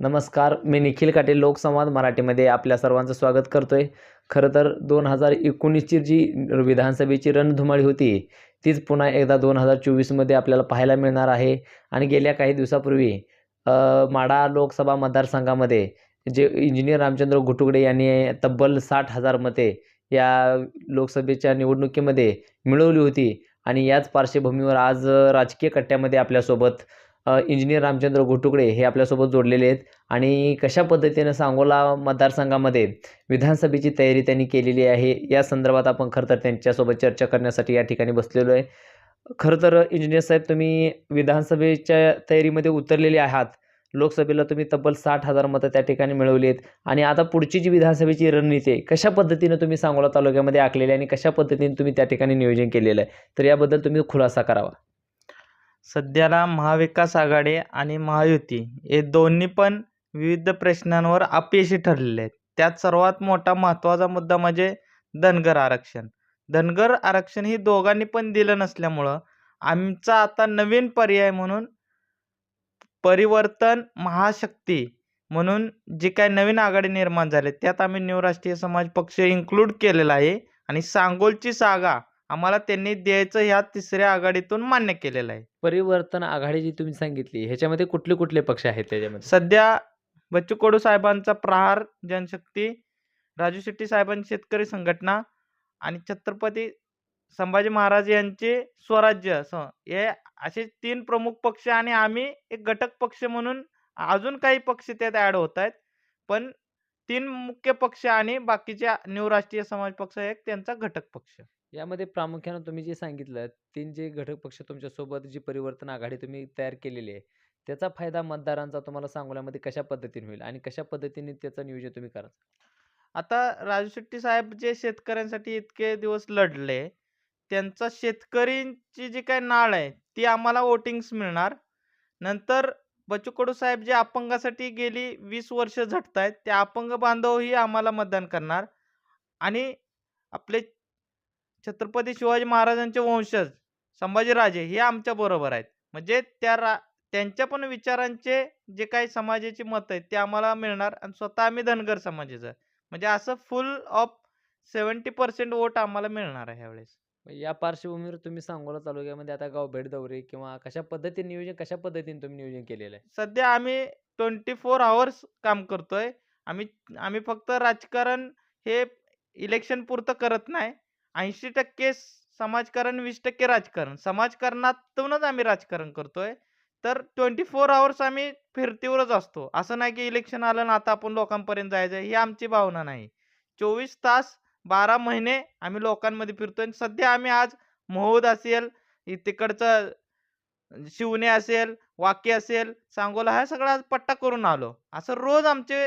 नमस्कार मी निखिल काटे लोकसंवाद मराठीमध्ये आपल्या सर्वांचं स्वागत करतोय. खरं तर दोन हजार एकोणीसची जी विधानसभेची रणधुमाळी होती तीच पुन्हा एकदा दोन हजार चोवीसमध्ये आपल्याला पाहायला मिळणार आहे. आणि गेल्या काही दिवसापूर्वी माडा लोकसभा मतदारसंघामध्ये जे इंजिनियर रामचंद्र घुटुगडे यांनी तब्बल साठ हजार मते या लोकसभेच्या निवडणुकीमध्ये मिळवली होती. आणि याच पार्श्वभूमीवर आज राजकीय कट्ट्यामध्ये आपल्यासोबत इंजिनियर रामचंद्र घोटुकडे हे आपल्यासोबत जोडलेले आहेत आणि कशा पद्धतीनं सांगोला मतदारसंघामध्ये विधानसभेची तयारी त्यांनी केलेली आहे या संदर्भात आपण खरं तर त्यांच्यासोबत चर्चा करण्यासाठी या ठिकाणी बसलेलो आहे. खरं तर इंजिनियर साहेब तुम्ही विधानसभेच्या तयारीमध्ये उतरलेले आहात. लोकसभेला तुम्ही तब्बल साठ हजार मतं त्या ठिकाणी मिळवली आहेत आणि आता पुढची जी विधानसभेची रणनीती आहे कशा पद्धतीनं तुम्ही सांगोला तालुक्यामध्ये आखलेली आहे आणि कशा पद्धतीने तुम्ही त्या ठिकाणी नियोजन केलेलं आहे तर याबद्दल तुम्ही खुलासा करावा. सध्याला महाविकास आघाडी आणि महायुती हे दोन्ही पण विविध प्रश्नांवर अपयशी ठरलेले आहेत. त्यात सर्वात मोठा महत्त्वाचा मुद्दा म्हणजे धनगर आरक्षण. धनगर आरक्षण ही दोघांनी पण दिलं नसल्यामुळं आमचा आता नवीन पर्याय म्हणून परिवर्तन महाशक्ती म्हणून जी काय नवीन आघाडी निर्माण झाली त्यात आम्ही न्यू राष्ट्रीय समाज पक्ष इन्क्लूड केलेला आहे. आणि सांगोलची सागा आम्हाला त्यांनी द्यायचं ह्या तिसऱ्या आघाडीतून मान्य केलेलं आहे. परिवर्तन आघाडी जी तुम्ही सांगितली ह्याच्यामध्ये कुठले कुठले पक्ष आहेत त्याच्यामध्ये? सध्या बच्चू कडू साहेबांचा प्रहार जनशक्ती राजू शेट्टी साहेबांची शेतकरी संघटना आणि छत्रपती संभाजी महाराज यांचे स्वराज्य स हे असे तीन प्रमुख पक्ष आणि आम्ही एक घटक पक्ष म्हणून अजून काही पक्ष त्यात ॲड होत आहेत. पण तीन मुख्य पक्ष आणि बाकीच्या न्यू राष्ट्रीय समाज पक्ष एक त्यांचा घटक पक्ष. यामध्ये प्रामुख्यानं तुम्ही जे सांगितलं तीन जे घटक पक्ष तुमच्यासोबत जी परिवर्तन आघाडी तुम्ही तयार केलेली आहे त्याचा फायदा मतदारांचा तुम्हाला सांगोल्यामध्ये कशा पद्धतीने होईल आणि कशा पद्धतीने त्याचं नियोजन तुम्ही करा आता राजू शेट्टी साहेब जे शेतकऱ्यांसाठी इतके दिवस लढले त्यांचा शेतकऱ्यांची जी काही नाळ आहे ती आम्हाला वोटिंग्स मिळणार. नंतर बच्चू कडू साहेब जे अपंगासाठी गेली वीस वर्ष झटतायत ते अपंग बांधवही आम्हाला मतदान करणार. आणि आपले छत्रपती शिवाजी महाराजांचे वंशज संभाजीराजे हे आमच्या बरोबर आहेत. म्हणजे त्या रा त्यांच्या पण विचारांचे जे काही समाजाची मत आहेत ते आम्हाला मिळणार आणि स्वतः आम्ही धनगर समाजाचं. म्हणजे असं full of seventy percent vote आम्हाला मिळणार आहे ह्यावेळेस. मग या पार्श्वभूमीवर तुम्ही सांगोला तालुक्यामध्ये आता गाव भेट दौरे किंवा कशा पद्धतीने नियोजन कशा पद्धतीने तुम्ही नियोजन केलेलं आहे? सध्या आम्ही ट्वेंटी फोर आवर्स काम करतोय. आम्ही आम्ही फक्त राजकारण हे इलेक्शन पुरतं करत नाही. ऐंशी टक्के समाजकारण वीस टक्के राजकारण. समाजकारणातूनच आम्ही राजकारण करतोय. तर ट्वेंटी फोर आवर्स आम्ही फिरतीवरच असतो. असं नाही की इलेक्शन आलं ना आता आपण लोकांपर्यंत जायचं ही आमची भावना नाही. चोवीस तास बारा महिने आम्ही लोकांमध्ये फिरतोय आणि सध्या आम्ही आज महोद असेल तिकडचं शिवणे असेल वाक्य असेल सांगोला हा सगळा आज पट्टा करून आलो. असं रोज आमचे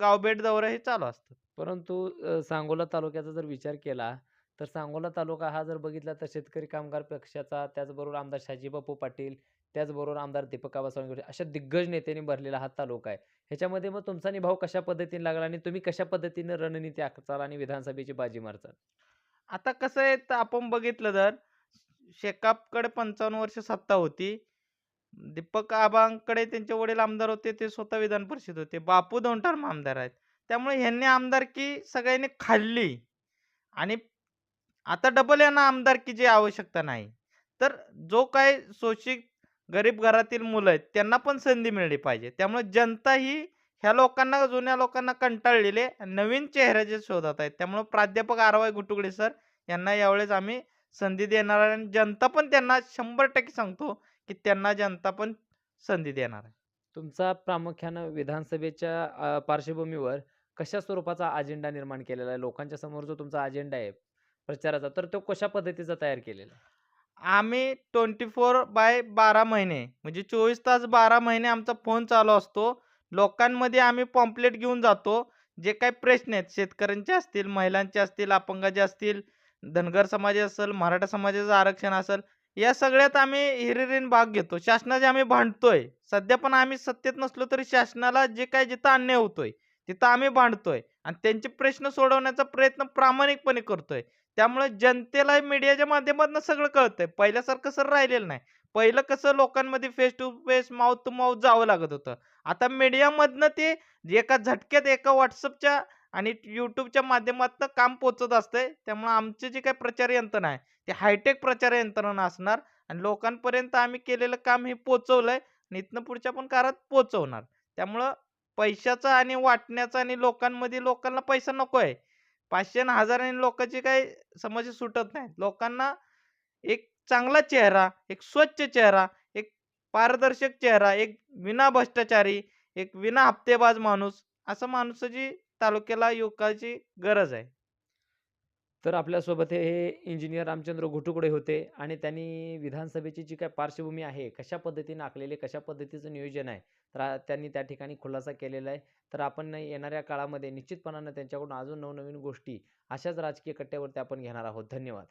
गावभेट दौरे हे चालू असतात. परंतु सांगोला तालुक्याचा जर विचार केला तर सांगोला तालुका हा जर बघितला तर शेतकरी कामगार पक्षाचा त्याचबरोबर आमदार शाजीबापू पाटील त्याचबरोबर आमदार दीपक आबा अशा दिग्गज नेत्यांनी भरलेला हा तालुका आहे. ह्याच्यामध्ये मग तुमचा निभाव कशा पद्धतीने लागला आणि तुम्ही कशा पद्धतीने रणनीती आखचाल आणि विधानसभेची बाजी मारचाल आता कसं आहे तर आपण बघितलं तर शेकापकडे पंचावन्न वर्ष सत्ता होती. दीपक आबांकडे त्यांचे वडील आमदार होते ते स्वतः विधान परिषद होते. बापू दोन टर्म आमदार आहेत. त्यामुळे ह्यांनी आमदारकी सगळ्यांनी खाल्ली. आणि आता डबल यांना आमदारकीची आवश्यकता नाही. तर जो काय शोषित गरीब घरातील मुलं आहेत त्यांना पण संधी मिळली पाहिजे. त्यामुळे जनता ही ह्या लोकांना जुन्या लोकांना कंटाळलेले नवीन चेहऱ्याचे शोधात आहेत त्यामुळे प्राध्यापक आरवाय गुटुगडे सर यांना यावेळेस आम्ही संधी देणार आहे आणि जनता पण त्यांना शंभर टक्के सांगतो की त्यांना जनता पण संधी देणार आहे. तुमचा प्रामुख्यानं विधानसभेच्या पार्श्वभूमीवर कशा स्वरूपाचा अजेंडा निर्माण केलेला आहे? लोकांच्या समोर जो तुमचा अजेंडा आहे प्रचाराचा तर तो कशा पद्धतीचा तयार केलेला आहे? आम्ही ट्वेंटी फोर बाय बारा महिने म्हणजे चोवीस तास बारा महिने आमचा फोन चालू असतो. लोकांमध्ये आम्ही पॉम्पलेट घेऊन जातो. जे काही प्रश्न आहेत शेतकऱ्यांचे असतील महिलांचे असतील अपंगाचे असतील धनगर समाज असेल मराठा समाजाचं आरक्षण असेल या सगळ्यात आम्ही हिरिरीन भाग घेतो. शासनाचे आम्ही भांडतोय. सध्या पण आम्ही सत्तेत नसलो तरी शासनाला जे काही जिथं अन्याय होतोय तिथं आम्ही भांडतोय. आणि त्यांचे प्रश्न सोडवण्याचा प्रयत्न प्रामाणिकपणे करतोय. त्यामुळे जनतेला मीडियाच्या माध्यमातून सगळं कळतंय पहिल्यासारखं सर राहिलेलं नाही पहिलं कसं लोकांमध्ये face to face, mouth to mouth जावं लागत होतं. आता मीडियामधनं ते एका झटक्यात एका व्हॉट्सअपच्या आणि युट्यूबच्या माध्यमातनं काम पोचत असतंय. त्यामुळे आमचे जे काही प्रचार यंत्रणा आहे, ते हायटेक प्रचार यंत्रणा असणार आणि लोकांपर्यंत आम्ही केलेलं काम हे पोचवलंय आणि इथनं पुढच्या पण काळात पोचवणार त्यामुळं पैशाचा आणि वाटण्याचा आणि लोकांमध्ये लोकांना पैसा नको आहे. 500 आणि हजाराने लोकांची काही समस्या सुटत नाही लोकांना एक चांगला चेहरा, एक स्वच्छ चेहरा, एक पारदर्शक चेहरा, एक विना भ्रष्टाचारी, एक विना हप्तेबाज माणूस, असं माणसाची तालुक्याला युवकाची गरज आहे. तर आपल्यासोबत हे इंजिनियर रामचंद्र घोटुकडे होते आणि त्यांनी विधानसभेची जी काय पार्श्वभूमी आहे, कशा पद्धतीने आखलेली कशा पद्धतीचं नियोजन आहे, तर त्यांनी त्या ठिकाणी खुलासा केलेला आहे. तर आपण येणाऱ्या काळामध्ये निश्चितपणानं त्यांच्याकडून अजून नवनवीन गोष्टी अशाच राजकीय कट्ट्यावरती आपण घेणार आहोत. धन्यवाद.